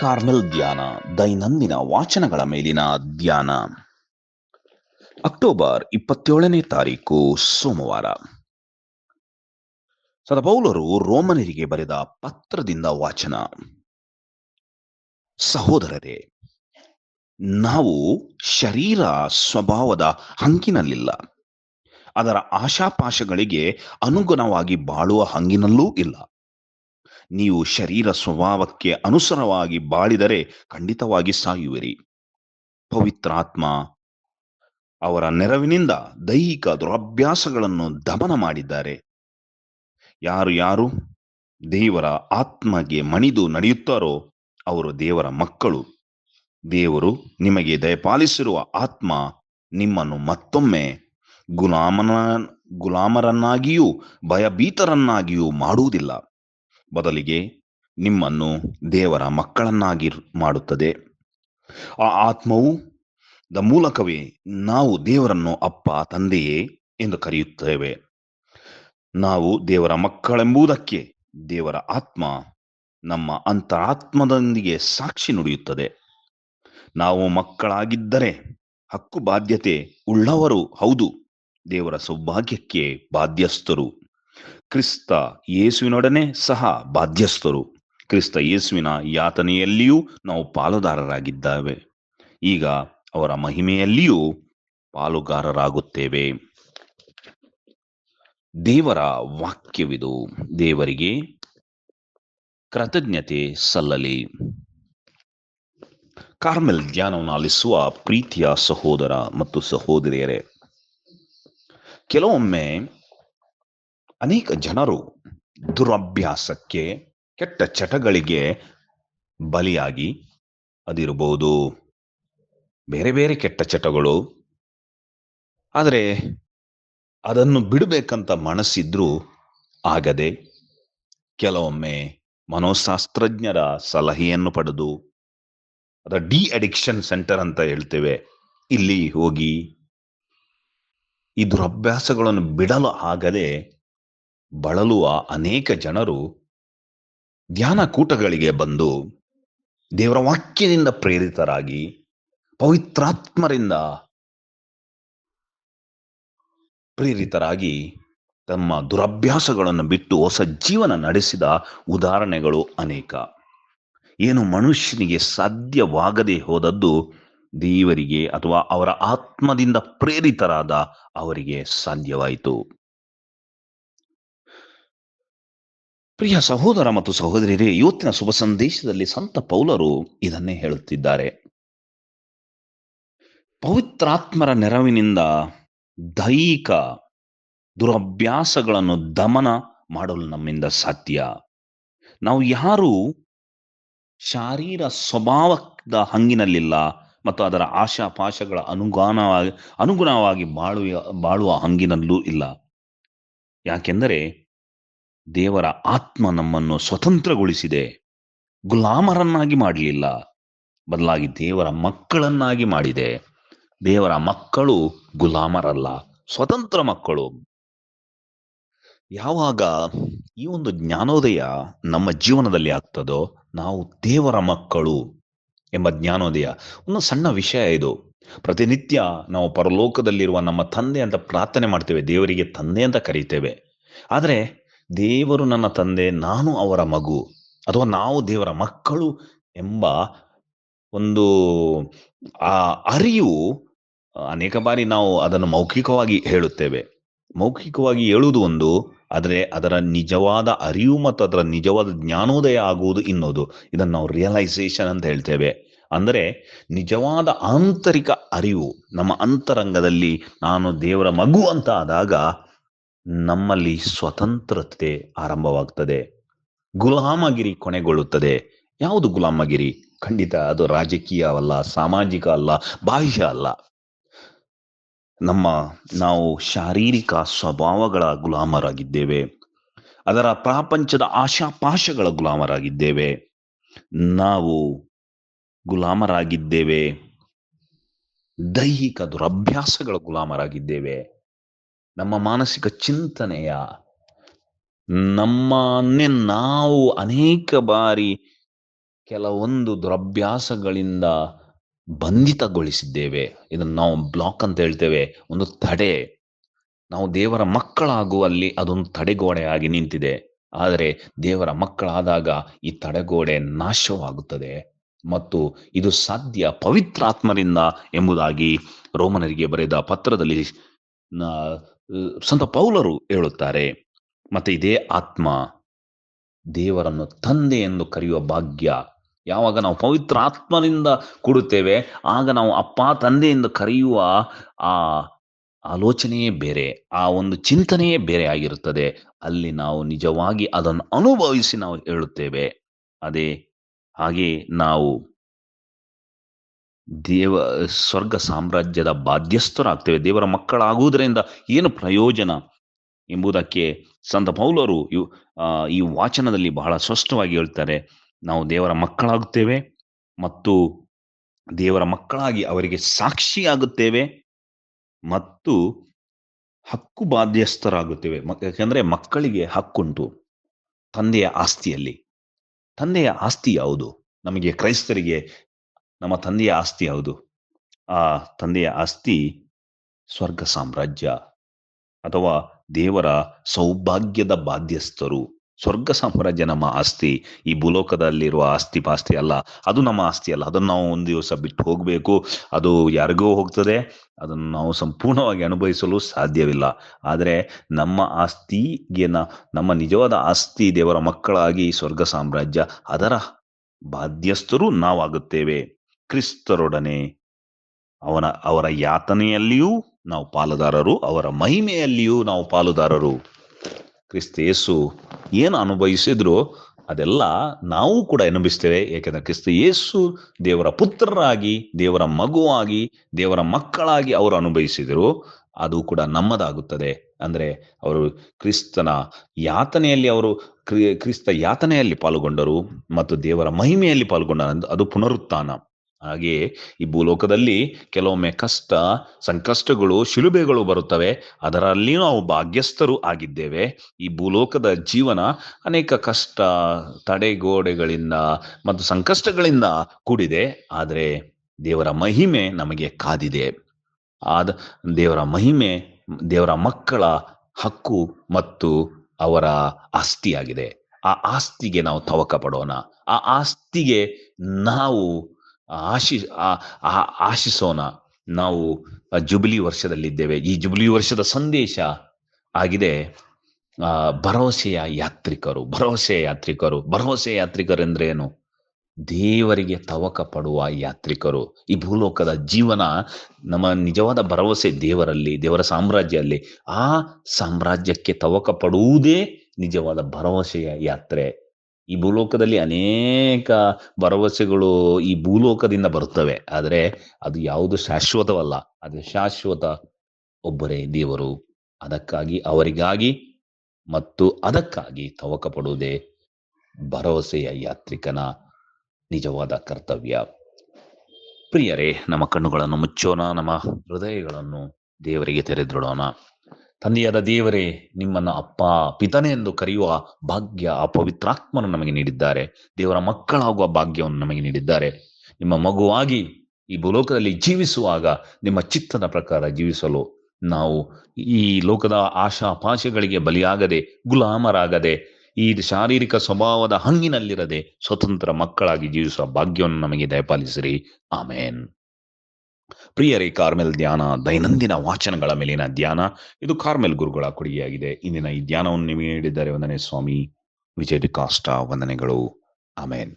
Carmel ಧ್ಯಾನ, ದೈನಂದಿನ ವಾಚನಗಳ ಮೇಲಿನ ಧ್ಯಾನ. ಅಕ್ಟೋಬರ್ ಇಪ್ಪತ್ತೇಳನೇ ತಾರೀಕು, ಸೋಮವಾರ. ಸದಪೌಲರು ರೋಮನರಿಗೆ ಬರೆದ ಪತ್ರದಿಂದ ವಾಚನ. ಸಹೋದರರೇ, ನಾವು ಶರೀರ ಸ್ವಭಾವದ ಹಂಗಿನಲ್ಲಿಲ್ಲ. ಅದರ ಆಶಾಪಾಶಗಳಿಗೆ ಅನುಗುಣವಾಗಿ ಬಾಳುವ ಹಂಗಿನಲ್ಲೂ ಇಲ್ಲ. ನೀವು ಶರೀರ ಸ್ವಭಾವಕ್ಕೆ ಅನುಸಾರವಾಗಿ ಬಾಳಿದರೆ ಖಂಡಿತವಾಗಿ ಸಾಯುವಿರಿ. ಪವಿತ್ರಾತ್ಮ ಅವರ ನೆರವಿನಿಂದ ದೈಹಿಕ ದುರಭ್ಯಾಸಗಳನ್ನು ದಮನ ಮಾಡಿದ್ದಾರೆ. ಯಾರು ಯಾರು ದೇವರ ಆತ್ಮಗೆ ಮಣಿದು ನಡೆಯುತ್ತಾರೋ ಅವರು ದೇವರ ಮಕ್ಕಳು. ದೇವರು ನಿಮಗೆ ದಯಪಾಲಿಸಿರುವ ಆತ್ಮ ನಿಮ್ಮನ್ನು ಮತ್ತೊಮ್ಮೆ ಗುಲಾಮನ, ಗುಲಾಮರನ್ನಾಗಿಯೂ ಭಯಭೀತರನ್ನಾಗಿಯೂ ಮಾಡುವುದಿಲ್ಲ. ಬದಲಿಗೆ ನಿಮ್ಮನ್ನು ದೇವರ ಮಕ್ಕಳನ್ನಾಗಿ ಮಾಡುತ್ತದೆ. ಆ ಆತ್ಮವು ದ ಮೂಲಕವೇ ನಾವು ದೇವರನ್ನು ಅಪ್ಪ, ತಂದೆಯೇ ಎಂದು ಕರೆಯುತ್ತೇವೆ. ನಾವು ದೇವರ ಮಕ್ಕಳೆಂಬುದಕ್ಕೆ ದೇವರ ಆತ್ಮ ನಮ್ಮ ಅಂತರಾತ್ಮದೊಂದಿಗೆ ಸಾಕ್ಷಿ ನುಡಿಯುತ್ತದೆ. ನಾವು ಮಕ್ಕಳಾಗಿದ್ದರೆ ಹಕ್ಕು ಬಾಧ್ಯತೆ ಉಳ್ಳವರು ಹೌದು. ದೇವರ ಸೌಭಾಗ್ಯಕ್ಕೆ ಬಾಧ್ಯಸ್ಥರು. ಕ್ರಿಸ್ತ ಯೇಸುವಿನೊಡನೆ ಸಹ ಬಾಧ್ಯಸ್ಥರು. ಕ್ರಿಸ್ತ ಯೇಸುವಿನ ಯಾತನೆಯಲ್ಲಿಯೂ ನಾವು ಪಾಲುದಾರರಾಗಿದ್ದಾವೆ. ಈಗ ಅವರ ಮಹಿಮೆಯಲ್ಲಿಯೂ ಪಾಲುಗಾರರಾಗುತ್ತೇವೆ. ದೇವರ ವಾಕ್ಯವಿದು. ದೇವರಿಗೆ ಕೃತಜ್ಞತೆ ಸಲ್ಲಲಿ. ಕಾರ್ಮೆಲ್ ಧ್ಯಾನವನ್ನು ಆಲಿಸುವ ಪ್ರೀತಿಯ ಸಹೋದರ ಮತ್ತು ಸಹೋದರಿಯರೇ, ಕೆಲವೊಮ್ಮೆ ಅನೇಕ ಜನರು ದುರಭ್ಯಾಸಕ್ಕೆ, ಕೆಟ್ಟ ಚಟಗಳಿಗೆ ಬಲಿಯಾಗಿ ಅದಿರಬಹುದು. ಬೇರೆ ಬೇರೆ ಕೆಟ್ಟ ಚಟಗಳು. ಆದರೆ ಅದನ್ನು ಬಿಡಬೇಕಂತ ಮನಸ್ಸಿದ್ರೂ ಆಗದೆ ಕೆಲವೊಮ್ಮೆ ಮನೋಶಾಸ್ತ್ರಜ್ಞರ ಸಲಹೆಯನ್ನು ಪಡೆದು ಅದರ ಡಿ ಅಡಿಕ್ಷನ್ ಸೆಂಟರ್ ಅಂತ ಹೇಳ್ತೇವೆ, ಇಲ್ಲಿ ಹೋಗಿ ಈ ದುರಭ್ಯಾಸಗಳನ್ನು ಬಿಡಲು ಆಗದೆ ಬಳಲುವ ಅನೇಕ ಜನರು ಧ್ಯಾನ ಕೂಟಗಳಿಗೆ ಬಂದು ದೇವರ ವಾಕ್ಯದಿಂದ ಪ್ರೇರಿತರಾಗಿ ಪವಿತ್ರಾತ್ಮರಿಂದ ಪ್ರೇರಿತರಾಗಿ ತಮ್ಮ ದುರಭ್ಯಾಸಗಳನ್ನು ಬಿಟ್ಟು ಹೊಸ ಜೀವನ ನಡೆಸಿದ ಉದಾಹರಣೆಗಳು ಅನೇಕ. ಏನು ಮನುಷ್ಯನಿಗೆ ಸಾಧ್ಯವಾಗದೆ ಹೋದದ್ದು ದೇವರಿಗೆ ಅಥವಾ ಅವರ ಆತ್ಮದಿಂದ ಪ್ರೇರಿತರಾದ ಅವರಿಗೆ ಸಾಧ್ಯವಾಯಿತು. ಪ್ರಿಯ ಸಹೋದರ ಮತ್ತು ಸಹೋದರಿಯರೇ, ಇವತ್ತಿನ ಶುಭ ಸಂದೇಶದಲ್ಲಿ ಸಂತ ಪೌಲರು ಇದನ್ನೇ ಹೇಳುತ್ತಿದ್ದಾರೆ. ಪವಿತ್ರಾತ್ಮರ ನೆರವಿನಿಂದ ದೈಹಿಕ ದುರಭ್ಯಾಸಗಳನ್ನು ದಮನ ಮಾಡಲು ನಮ್ಮಿಂದ ಸಾಧ್ಯ. ನಾವು ಯಾರು ಶಾರೀರ ಸ್ವಭಾವದ ಹಂಗಿನಲ್ಲಿಲ್ಲ ಮತ್ತು ಅದರ ಆಶಾಪಾಶಗಳ ಅನುಗುಣವಾಗಿ ಅನುಗುಣವಾಗಿ ಬಾಳುವ ಬಾಳುವ ಹಂಗಿನಲ್ಲೂ ಇಲ್ಲ. ಯಾಕೆಂದರೆ ದೇವರ ಆತ್ಮ ನಮ್ಮನ್ನು ಸ್ವತಂತ್ರಗೊಳಿಸಿದೆ. ಗುಲಾಮರನ್ನಾಗಿ ಮಾಡಲಿಲ್ಲ. ಬದಲಾಗಿ ದೇವರ ಮಕ್ಕಳನ್ನಾಗಿ ಮಾಡಿದೆ. ದೇವರ ಮಕ್ಕಳು ಗುಲಾಮರಲ್ಲ, ಸ್ವತಂತ್ರ ಮಕ್ಕಳು. ಯಾವಾಗ ಈ ಒಂದು ಜ್ಞಾನೋದಯ ನಮ್ಮ ಜೀವನದಲ್ಲಿ ಆಗ್ತದೋ, ನಾವು ದೇವರ ಮಕ್ಕಳು ಎಂಬ ಜ್ಞಾನೋದಯ. ಒಂದು ಸಣ್ಣ ವಿಷಯ ಇದು. ಪ್ರತಿನಿತ್ಯ ನಾವು ಪರಲೋಕದಲ್ಲಿರುವ ನಮ್ಮ ತಂದೆ ಅಂತ ಪ್ರಾರ್ಥನೆ ಮಾಡ್ತೇವೆ. ದೇವರಿಗೆ ತಂದೆ ಅಂತ ಕರೀತೇವೆ. ಆದರೆ ದೇವರು ನನ್ನ ತಂದೆ, ನಾನು ಅವರ ಮಗು ಅಥವಾ ನಾವು ದೇವರ ಮಕ್ಕಳು ಎಂಬ ಒಂದು, ಆ ಅರಿವು ಅನೇಕ ಬಾರಿ ನಾವು ಅದನ್ನು ಮೌಖಿಕವಾಗಿ ಹೇಳುತ್ತೇವೆ. ಮೌಖಿಕವಾಗಿ ಹೇಳುವುದು ಒಂದು, ಆದರೆ ಅದರ ನಿಜವಾದ ಅರಿವು ಮತ್ತು ಅದರ ನಿಜವಾದ ಜ್ಞಾನೋದಯ ಆಗುವುದು ಇನ್ನೋದು. ಇದನ್ನು ನಾವು ರಿಯಲೈಸೇಷನ್ ಅಂತ ಹೇಳ್ತೇವೆ. ಅಂದರೆ ನಿಜವಾದ ಆಂತರಿಕ ಅರಿವು, ನಮ್ಮ ಅಂತರಂಗದಲ್ಲಿ ನಾನು ದೇವರ ಮಗು ಅಂತ ಆದಾಗ ನಮ್ಮಲ್ಲಿ ಸ್ವತಂತ್ರತೆ ಆರಂಭವಾಗ್ತದೆ. ಗುಲಾಮಗಿರಿ ಕೊನೆಗೊಳ್ಳುತ್ತದೆ. ಯಾವುದು ಗುಲಾಮಗಿರಿ? ಖಂಡಿತ ಅದು ರಾಜಕೀಯವಲ್ಲ ಸಾಮಾಜಿಕ ಅಲ್ಲ, ಬಾಹ್ಯ ಅಲ್ಲ. ನಮ್ಮ ನಾವು ಶಾರೀರಿಕ ಸ್ವಭಾವಗಳ ಗುಲಾಮರಾಗಿದ್ದೇವೆ. ಅದರ ಪ್ರಾಪಂಚದ ಆಶಾಪಾಶಗಳ ಗುಲಾಮರಾಗಿದ್ದೇವೆ. ನಾವು ಗುಲಾಮರಾಗಿದ್ದೇವೆ. ದೈಹಿಕ ದುರಭ್ಯಾಸಗಳ ಗುಲಾಮರಾಗಿದ್ದೇವೆ. ನಮ್ಮ ಮಾನಸಿಕ ಚಿಂತನೆಯ, ನಮ್ಮನ್ನೇ ನಾವು ಅನೇಕ ಬಾರಿ ಕೆಲವೊಂದು ದುರಭ್ಯಾಸಗಳಿಂದ ಬಂಧಿತಗೊಳಿಸಿದ್ದೇವೆ. ಇದನ್ನು ನಾವು ಬ್ಲಾಕ್ ಅಂತ ಹೇಳ್ತೇವೆ. ಒಂದು ತಡೆ. ನಾವು ದೇವರ ಮಕ್ಕಳಾಗುವಲ್ಲಿ ಅದೊಂದು ತಡೆಗೋಡೆಯಾಗಿ ನಿಂತಿದೆ. ಆದರೆ ದೇವರ ಮಕ್ಕಳಾದಾಗ ಈ ತಡೆಗೋಡೆ ನಾಶವಾಗುತ್ತದೆ. ಮತ್ತು ಇದು ಸಾಧ್ಯ ಪವಿತ್ರಾತ್ಮರಿಂದ ಎಂಬುದಾಗಿ ರೋಮನರಿಗೆ ಬರೆದ ಪತ್ರದಲ್ಲಿ ಸಂತ ಪೌಲರು ಹೇಳುತ್ತಾರೆ, ಮತ್ತೆ ಇದೇ ಆತ್ಮ ದೇವರನ್ನು ತಂದೆ ಎಂದು ಕರೆಯುವ ಭಾಗ್ಯ. ಯಾವಾಗ ನಾವು ಪವಿತ್ರ ಆತ್ಮನಿಂದ ಕೊಡುತ್ತೇವೆ, ಆಗ ನಾವು ಅಪ್ಪ, ತಂದೆ ಎಂದು ಕರೆಯುವ ಆ ಆಲೋಚನೆಯೇ ಬೇರೆ, ಆ ಒಂದು ಚಿಂತನೆಯೇ ಬೇರೆ ಆಗಿರುತ್ತದೆ. ಅಲ್ಲಿ ನಾವು ನಿಜವಾಗಿ ಅದನ್ನು ಅನುಭವಿಸಿ ನಾವು ಹೇಳುತ್ತೇವೆ. ಅದೇ ಹಾಗೆ ನಾವು ದೇವ, ಸ್ವರ್ಗ ಸಾಮ್ರಾಜ್ಯದ ಬಾಧ್ಯಸ್ಥರಾಗ್ತೇವೆ. ದೇವರ ಮಕ್ಕಳಾಗುವುದರಿಂದ ಏನು ಪ್ರಯೋಜನ ಎಂಬುದಕ್ಕೆ ಸಂತ ಪೌಲರು ಈ ವಾಚನದಲ್ಲಿ ಬಹಳ ಸ್ಪಷ್ಟವಾಗಿ ಹೇಳ್ತಾರೆ. ನಾವು ದೇವರ ಮಕ್ಕಳಾಗುತ್ತೇವೆ ಮತ್ತು ದೇವರ ಮಕ್ಕಳಾಗಿ ಅವರಿಗೆ ಸಾಕ್ಷಿಯಾಗುತ್ತೇವೆ ಮತ್ತು ಹಕ್ಕು ಬಾಧ್ಯಸ್ಥರಾಗುತ್ತೇವೆ. ಯಾಕಂದ್ರೆ ಮಕ್ಕಳಿಗೆ ಹಕ್ಕುಂಟು ತಂದೆಯ ಆಸ್ತಿಯಲ್ಲಿ. ತಂದೆಯ ಆಸ್ತಿ ಯಾವುದು? ನಮಗೆ ಕ್ರೈಸ್ತರಿಗೆ ನಮ್ಮ ತಂದೆಯ ಆಸ್ತಿ ಯಾವುದು ಆ ತಂದೆಯ ಆಸ್ತಿ ಸ್ವರ್ಗ ಸಾಮ್ರಾಜ್ಯ ಅಥವಾ ದೇವರ ಸೌಭಾಗ್ಯದ ಬಾಧ್ಯಸ್ಥರು. ಸ್ವರ್ಗ ಸಾಮ್ರಾಜ್ಯ ನಮ್ಮ ಆಸ್ತಿ. ಈ ಭೂಲೋಕದಲ್ಲಿರುವ ಆಸ್ತಿ ಪಾಸ್ತಿ ಅಲ್ಲ. ಅದು ನಮ್ಮ ಆಸ್ತಿ ಅಲ್ಲ. ಅದನ್ನು ನಾವು ಒಂದು ದಿವಸ ಬಿಟ್ಟು ಹೋಗಬೇಕು. ಅದು ಯಾರಿಗೋ ಹೋಗ್ತದೆ. ಅದನ್ನು ನಾವು ಸಂಪೂರ್ಣವಾಗಿ ಅನುಭವಿಸಲು ಸಾಧ್ಯವಿಲ್ಲ. ಆದರೆ ನಮ್ಮ ಆಸ್ತಿಗೆ ನಮ್ಮ ನಿಜವಾದ ಆಸ್ತಿ ದೇವರ ಮಕ್ಕಳಾಗಿ ಸ್ವರ್ಗ ಸಾಮ್ರಾಜ್ಯ ಅದರ ಬಾಧ್ಯಸ್ಥರು ನಾವಾಗುತ್ತೇವೆ. ಕ್ರಿಸ್ತರೊಡನೆ ಅವನ, ಅವರ ಯಾತನೆಯಲ್ಲಿಯೂ ನಾವು ಪಾಲುದಾರರು, ಅವರ ಮಹಿಮೆಯಲ್ಲಿಯೂ ನಾವು ಪಾಲುದಾರರು. ಕ್ರಿಸ್ತ ಯೇಸು ಏನು ಅನುಭವಿಸಿದ್ರು ಅದೆಲ್ಲ ನಾವು ಕೂಡ ಅನುಭವಿಸ್ತೇವೆ ಏಕೆಂದರೆ ಕ್ರಿಸ್ತ ಯೇಸು ದೇವರ ಪುತ್ರರಾಗಿ, ದೇವರ ಮಗುವಾಗಿ, ದೇವರ ಮಕ್ಕಳಾಗಿ ಅವರು ಅನುಭವಿಸಿದರು. ಅದು ಕೂಡ ನಮ್ಮದಾಗುತ್ತದೆ. ಅಂದರೆ ಅವರು ಕ್ರಿಸ್ತನ ಯಾತನೆಯಲ್ಲಿ ಅವರು ಕ್ರಿ- ಕ್ರಿಸ್ತ ಯಾತನೆಯಲ್ಲಿ ಪಾಲ್ಗೊಂಡರು ಮತ್ತು ದೇವರ ಮಹಿಮೆಯಲ್ಲಿ ಪಾಲ್ಗೊಂಡರು. ಅದು ಪುನರುತ್ಥಾನ. ಹಾಗೆಯೇ ಈ ಭೂಲೋಕದಲ್ಲಿ ಕೆಲವೊಮ್ಮೆ ಕಷ್ಟ, ಸಂಕಷ್ಟಗಳು, ಶಿಲುಬೆಗಳು ಬರುತ್ತವೆ. ಅದರಲ್ಲಿ ನಾವು ಭಾಗ್ಯಸ್ಥರು ಆಗಿದ್ದೇವೆ. ಈ ಭೂಲೋಕದ ಜೀವನ ಅನೇಕ ಕಷ್ಟ, ತಡೆಗೋಡೆಗಳಿಂದ ಮತ್ತು ಸಂಕಷ್ಟಗಳಿಂದ ಕೂಡಿದೆ. ಆದರೆ ದೇವರ ಮಹಿಮೆ ನಮಗೆ ಕಾದಿದೆ. ಆದ, ದೇವರ ಮಹಿಮೆ, ದೇವರ ಮಕ್ಕಳ ಹಕ್ಕು ಮತ್ತು ಅವರ ಆಸ್ತಿಯಾಗಿದೆ. ಆ ಆಸ್ತಿಗೆ ನಾವು ತವಕ ಪಡೋಣ. ಆ ಆಸ್ತಿಗೆ ನಾವು ಆಶಿ ಆಶಿಸೋಣ. ನಾವು ಜುಬಿಲಿ ವರ್ಷದಲ್ಲಿದ್ದೇವೆ. ಈ ಜುಬಿಲಿ ವರ್ಷದ ಸಂದೇಶ ಆಗಿದೆ ಭರವಸೆಯ ಯಾತ್ರಿಕರು ಭರವಸೆಯ ಯಾತ್ರಿಕರು. ಭರವಸೆಯ ಯಾತ್ರಿಕರು ಅಂದ್ರೆ ಏನು ದೇವರಿಗೆ ತವಕ ಪಡುವ ಯಾತ್ರಿಕರು. ಈ ಭೂಲೋಕದ ಜೀವನ ನಮ್ಮ ನಿಜವಾದ ಭರವಸೆ ದೇವರಲ್ಲಿ, ದೇವರ ಸಾಮ್ರಾಜ್ಯದಲ್ಲಿ. ಆ ಸಾಮ್ರಾಜ್ಯಕ್ಕೆ ತವಕ ಪಡುವುದೇ ನಿಜವಾದ ಭರವಸೆಯ ಯಾತ್ರೆ. ಈ ಭೂಲೋಕದಲ್ಲಿ ಅನೇಕ ಭರವಸೆಗಳು ಈ ಭೂಲೋಕದಿಂದ ಬರುತ್ತವೆ. ಆದರೆ ಅದು ಯಾವುದು ಶಾಶ್ವತವಲ್ಲ. ಅದು ಶಾಶ್ವತ ಒಬ್ಬರೇ ದೇವರು. ಅದಕ್ಕಾಗಿ ಅವರಿಗಾಗಿ ಮತ್ತು ಅದಕ್ಕಾಗಿ ತವಕ ಪಡುವುದೇ ಭರವಸೆಯ ಯಾತ್ರಿಕನ ನಿಜವಾದ ಕರ್ತವ್ಯ. ಪ್ರಿಯರೇ, ನಮ್ಮ ಕಣ್ಣುಗಳನ್ನು ಮುಚ್ಚೋಣ. ನಮ್ಮ ಹೃದಯಗಳನ್ನು ದೇವರಿಗೆ ತೆರೆದಿಡೋಣ. ತಂದೆಯಾದ ದೇವರೇ, ನಿಮ್ಮನ್ನ ಅಪ್ಪ, ಪಿತನೆ ಎಂದು ಕರೆಯುವ ಭಾಗ್ಯ ಆ ಪವಿತ್ರಾತ್ಮನು ನಮಗೆ ನೀಡಿದ್ದಾರೆ. ದೇವರ ಮಕ್ಕಳಾಗುವ ಭಾಗ್ಯವನ್ನು ನಮಗೆ ನೀಡಿದ್ದಾರೆ. ನಿಮ್ಮ ಮಗುವಾಗಿ ಈ ಭೂಲೋಕದಲ್ಲಿ ಜೀವಿಸುವಾಗ ನಿಮ್ಮ ಚಿತ್ತದ ಪ್ರಕಾರ ಜೀವಿಸಲು ನಾವು ಈ ಲೋಕದ ಆಶಾಪಾಶಗಳಿಗೆ ಬಲಿಯಾಗದೆ, ಗುಲಾಮರಾಗದೆ, ಈ ಶಾರೀರಿಕ ಸ್ವಭಾವದ ಹಂಗಿನಲ್ಲಿರದೆ ಸ್ವತಂತ್ರ ಮಕ್ಕಳಾಗಿ ಜೀವಿಸುವ ಭಾಗ್ಯವನ್ನು ನಮಗೆ ದಯಪಾಲಿಸಿರಿ. ಆಮೇನ್. ಪ್ರಿಯರೇ, ಕಾರ್ಮೆಲ್ ಧ್ಯಾನ, ದೈನಂದಿನ ವಾಚನಗಳ ಮೇಲಿನ ಧ್ಯಾನ, ಇದು ಕಾರ್ಮೆಲ್ ಗುರುಗಳ ಕೊಡುಗೆಯಾಗಿದೆ. ಇಂದಿನ ಈ ಧ್ಯಾನವನ್ನು ನಿಮಗೆ ನೀಡಿದ್ದಾರೆ ವಂದನೆ ಸ್ವಾಮಿ. ವಿಜಯ ಡಿಕಾಸ್ಟ ವಂದನೆಗಳು. ಆಮೇನ್.